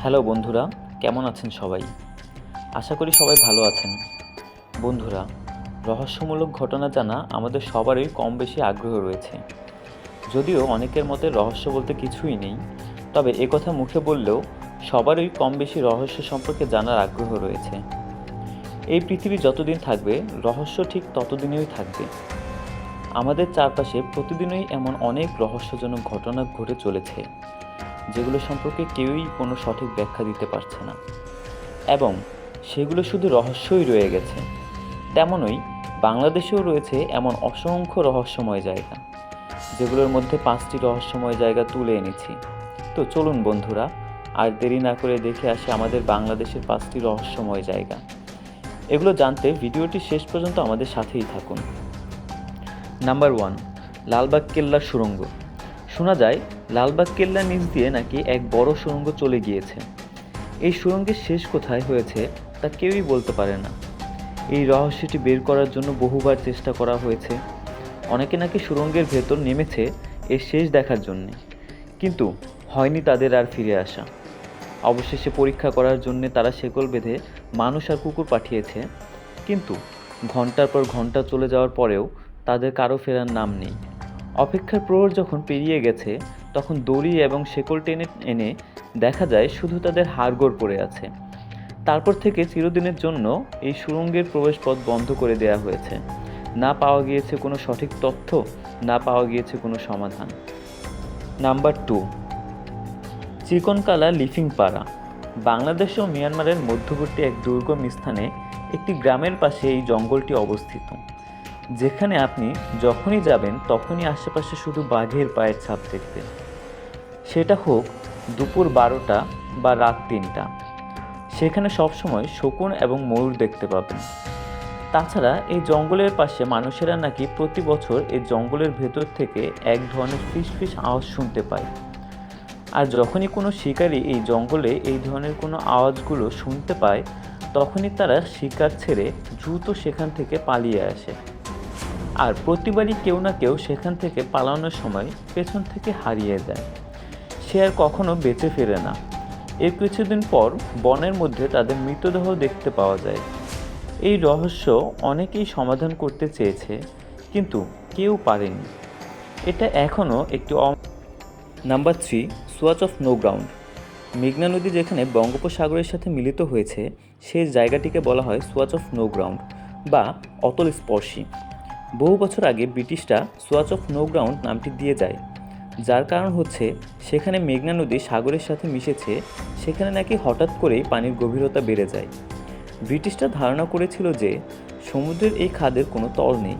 Hello বন্ধুরা, কেমন আছেন সবাই? আশা করি সবাই ভালো আছেন। বন্ধুরা, রহস্যমূলক ঘটনা জানা আমাদের সবারই কম বেশি আগ্রহ রয়েছে। যদিও অনেকের মতে রহস্য বলতে কিছুই নেই, তবে একথা মুখে বললেও সবারই কম বেশি রহস্য সম্পর্কে জানার আগ্রহ রয়েছে। এই পৃথিবী যতদিন থাকবে, রহস্য ঠিক ততদিনই থাকবে। আমাদের চারপাশে প্রতিদিনই এমন অনেক রহস্যজনক ঘটনা ঘটে চলেছে। যেগুলো সম্পর্কে কেউই কোনো সঠিক ব্যাখ্যা দিতে পারছে না। এবং সেগুলো শুধু রহস্যই রয়ে গেছে। তেমনই বাংলাদেশেও রয়েছে এমন অসংখ্য রহস্যময় জায়গা, যেগুলোর মধ্যে পাঁচটি রহস্যময় জায়গা তুলে এনেছি। তো চলুন বন্ধুরা, আর দেরি না করে দেখে আসি আমাদের বাংলাদেশের পাঁচটি রহস্যময় জায়গা। এগুলো জানতে ভিডিওটি শেষ পর্যন্ত আমাদের সাথেই থাকুন। নাম্বার ওয়ান, লালবাগ কেল্লার সুড়ঙ্গ শোনা যায় লালবাগ কেল্লার নিচ দিয়ে নাকি এক বড় সুড়ঙ্গ চলে গিয়েছে। এই সুড়ঙ্গের শেষ কোথায় হয়েছে তা কেউই বলতে পারে না। এই রহস্যটি বের করার জন্য বহুবার চেষ্টা করা হয়েছে। অনেকে নাকি সুড়ঙ্গের ভেতর নেমেছে এর শেষ দেখার জন্যে। কিন্তু হয়নি তাদের আর ফিরে আসা। অবশেষে পরীক্ষা করার জন্য তারা শেকল বেঁধে মানুষ আর কুকুর পাঠিয়েছে। কিন্তু ঘণ্টার পর ঘণ্টা চলে যাওয়ার পরেও তাদের কারও ফেরার নাম নেই। অপেক্ষার প্রহর যখন পেরিয়ে গেছে তখন দড়ি এবং শেকল টেনে এনে দেখা যায় শুধু তাদের হাড়গোড় পড়ে আছে। তারপর থেকে চিরদিনের জন্য এই সুড়ঙ্গের প্রবেশপথ বন্ধ করে দেওয়া হয়েছে। না পাওয়া গিয়েছে কোনো সঠিক তথ্য, না পাওয়া গিয়েছে কোনো সমাধান। নাম্বার টু, চিকনকালা লিফিং পাড়া বাংলাদেশ ও মিয়ানমারের মধ্যবর্তী এক দুর্গম স্থানে একটি গ্রামের পাশে এই জঙ্গলটি অবস্থিত। যেখানে আপনি যখনই যাবেন, তখনই আশেপাশে শুধু বাঘের পায়ের ছাপ দেখবেন। সেটা হোক দুপুর বারোটা বা রাত তিনটা। সেখানে সবসময় শকুন এবং ময়ূর দেখতে পাবেন। তাছাড়া এই জঙ্গলের পাশে মানুষেরা নাকি প্রতি বছর এই জঙ্গলের ভেতর থেকে এক ধরনের ফিস ফিস আওয়াজ শুনতে পায়। আর যখনই কোনো শিকারী এই জঙ্গলে এই ধরনের কোনো আওয়াজগুলো শুনতে পায়, তখনই তারা শিকার ছেড়ে দ্রুত সেখান থেকে পালিয়ে আসে। আর প্রতিবারই কেউ না কেউ সেখান থেকে পালানোর সময় পেছন থেকে হারিয়ে যায়। সে আর কখনো বেঁচে ফেরে না। এর কিছুদিন পর বনের মধ্যে তাদের মৃতদেহ দেখতে পাওয়া যায়। এই রহস্য অনেকেই সমাধান করতে চেয়েছে, কিন্তু কেউ পারেনি। এটা এখনও একটি number three, swatch of no ground. মেঘনা নদী যেখানে বঙ্গোপসাগরের সাথে মিলিত হয়েছে সেই জায়গাটিকে বলা হয় সোয়াচ অফ নো গ্রাউন্ড বা অতল স্পর্শী বহু বছর আগে ব্রিটিশরা সোয়াচ অফ নো গ্রাউন্ড নামটি দিয়ে যায়, যার কারণ হচ্ছে সেখানে মেঘনা নদী সাগরের সাথে মিশেছে, সেখানে নাকি হঠাৎ করেই পানির গভীরতা বেড়ে যায়। ব্রিটিশরা ধারণা করেছিল যে সমুদ্রের এই খাদের কোনো তল নেই।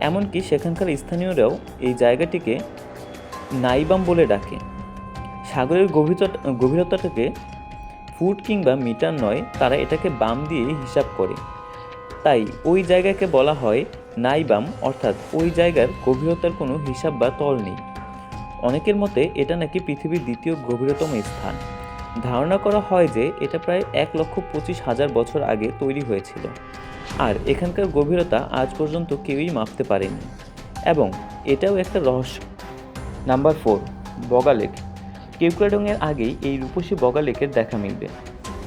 এমনকি সেখানকার স্থানীয়রাও এই জায়গাটিকে নাইবাম বলে ডাকে। সাগরের গভীরতা, গভীরতাটাকে ফুট কিংবা মিটার নয়, তারা এটাকে বাম দিয়ে হিসাব করে। তাই ওই জায়গাকে বলা হয় নাইবাম, অর্থাৎ ওই জায়গার গভীরতার কোনো হিসাব বা তল নেই। অনেকের মতে এটা নাকি পৃথিবীর দ্বিতীয় গভীরতম স্থান। ধারণা করা হয় যে এটা প্রায় এক লক্ষ পঁচিশ হাজার বছর আগে তৈরি হয়েছিল। আর এখানকার গভীরতা আজ পর্যন্ত কেউই মাপতে পারেনি। এবং এটাও একটা রহস্য। Number four, Boga lake. কেউক্রাডংয়ের আগেই এই রূপসী বগা লেকের দেখা মিলবে।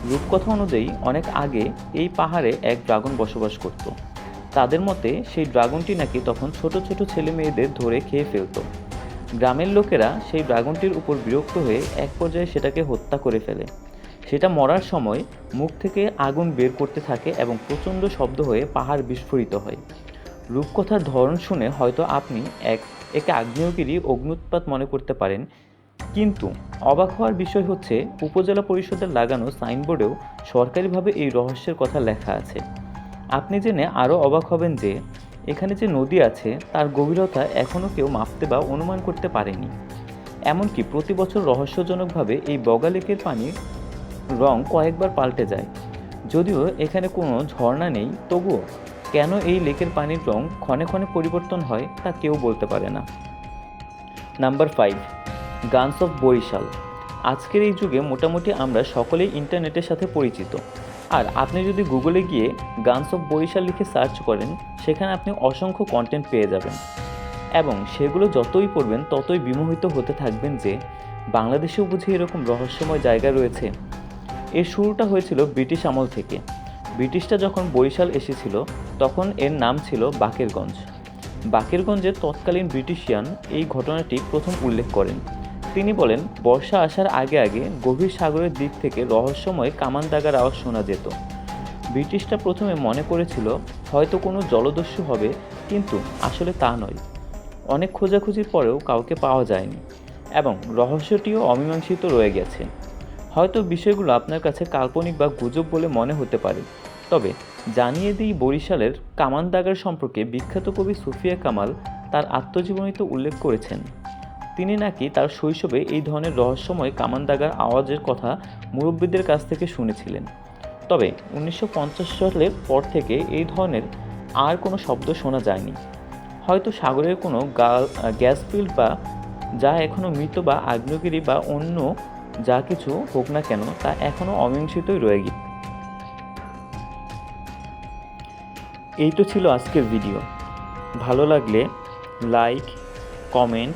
রূপকথা অনুযায়ী, অনেক আগে এই পাহাড়ে এক ড্রাগন বসবাস করত। তাদের মতে, সেই ড্রাগনটি নাকি তখন ছোট ছোট ছেলে মেয়েদের ধরে খেয়ে ফেলতো। গ্রামের লোকেরা সেই ড্রাগনটির উপর বিরক্ত হয়ে এক পর্যায়ে সেটাকে হত্যা করে ফেলে। সেটা মরার সময় মুখ থেকে আগুন বের করতে থাকে এবং প্রচণ্ড শব্দ হয়ে পাহাড় বিস্ফোরিত হয়। রূপকথার ধরন শুনে হয়তো আপনি এক, একে আগ্নেয়গিরি অগ্নুৎপাত মনে করতে পারেন। কিন্তু অবাক হওয়ার বিষয় হচ্ছে, উপজেলা পরিষদের লাগানো সাইনবোর্ডেও সরকারিভাবে এই রহস্যের কথা লেখা আছে। আপনি জেনে আরও অবাক হবেন যে, এখানে যে নদী আছে, তার গভীরতা এখনও কেউ মাপতে বা অনুমান করতে পারেনি। এমনকি প্রতি বছর রহস্যজনকভাবে এই বগা লেকের পানির রং কয়েকবার পাল্টে যায়। যদিও এখানে কোনো ঝর্ণা নেই, তবুও কেন এই লেকের পানির রং ক্ষণে ক্ষণে পরিবর্তন হয়, তা কেউ বলতে পারে না। Number five, guns of Barisal. আজকের এই যুগে মোটামুটি আমরা সকলেই ইন্টারনেটের সাথে পরিচিত। আর আপনি যদি গুগলে গিয়ে গানস অফ বরিশাল লিখে সার্চ করেন, সেখানে আপনি অসংখ্য কন্টেন্ট পেয়ে যাবেন। এবং সেগুলো যতই পড়বেন, ততই বিমোহিত হতে থাকবেন যে, বাংলাদেশেও বুঝি এরকম রহস্যময় জায়গা রয়েছে। এর শুরুটা হয়েছিল ব্রিটিশ আমল থেকে। ব্রিটিশরা যখন বরিশাল এসেছিল, তখন এর নাম ছিল বাকেরগঞ্জ। বাকেরগঞ্জের তৎকালীন ব্রিটিশিয়ান এই ঘটনাটি প্রথম উল্লেখ করেন। তিনি বলেন, বর্ষা আসার আগে আগে গভীর সাগরের দিক থেকে রহস্যময় কামান দাগার আওয়াজ শোনা যেত। ব্রিটিশরা প্রথমে মনে করেছিল, হয়তো কোনো জলদস্যু হবে, কিন্তু আসলে তা নয়। অনেক খোঁজাখুঁজির পরেও কাউকে পাওয়া যায়নি এবং রহস্যটিও অমীমাংসিত রয়ে গেছে। হয়তো বিষয়গুলো আপনার কাছে কাল্পনিক বা গুজব বলে মনে হতে পারে। তবে জানিয়ে দিই বরিশালের কামান দাগার সম্পর্কে বিখ্যাত কবি সুফিয়া কামাল তার আত্মজীবনীতে উল্লেখ করেছেন। তিনি নাকি তার শৈশবে এই ধরনের রহস্যময় কামান দাগার আওয়াজের কথা মুরব্বীদের কাছ থেকে শুনেছিলেন। তবে উনিশশো পঞ্চাশ সালের পর থেকে এই ধরনের আর কোনো শব্দ শোনা যায়নি। হয়তো সাগরের কোনো গ্যাস ফিল্ড বা যা এখনও মৃত বা আগ্নেয়গিরি বা অন্য যা কিছু হোক না কেন তা এখনও অমীমাংসিতই রয়ে গিয়ে। এই তো ছিল আজকের ভিডিও ভালো লাগলে লাইক কমেন্ট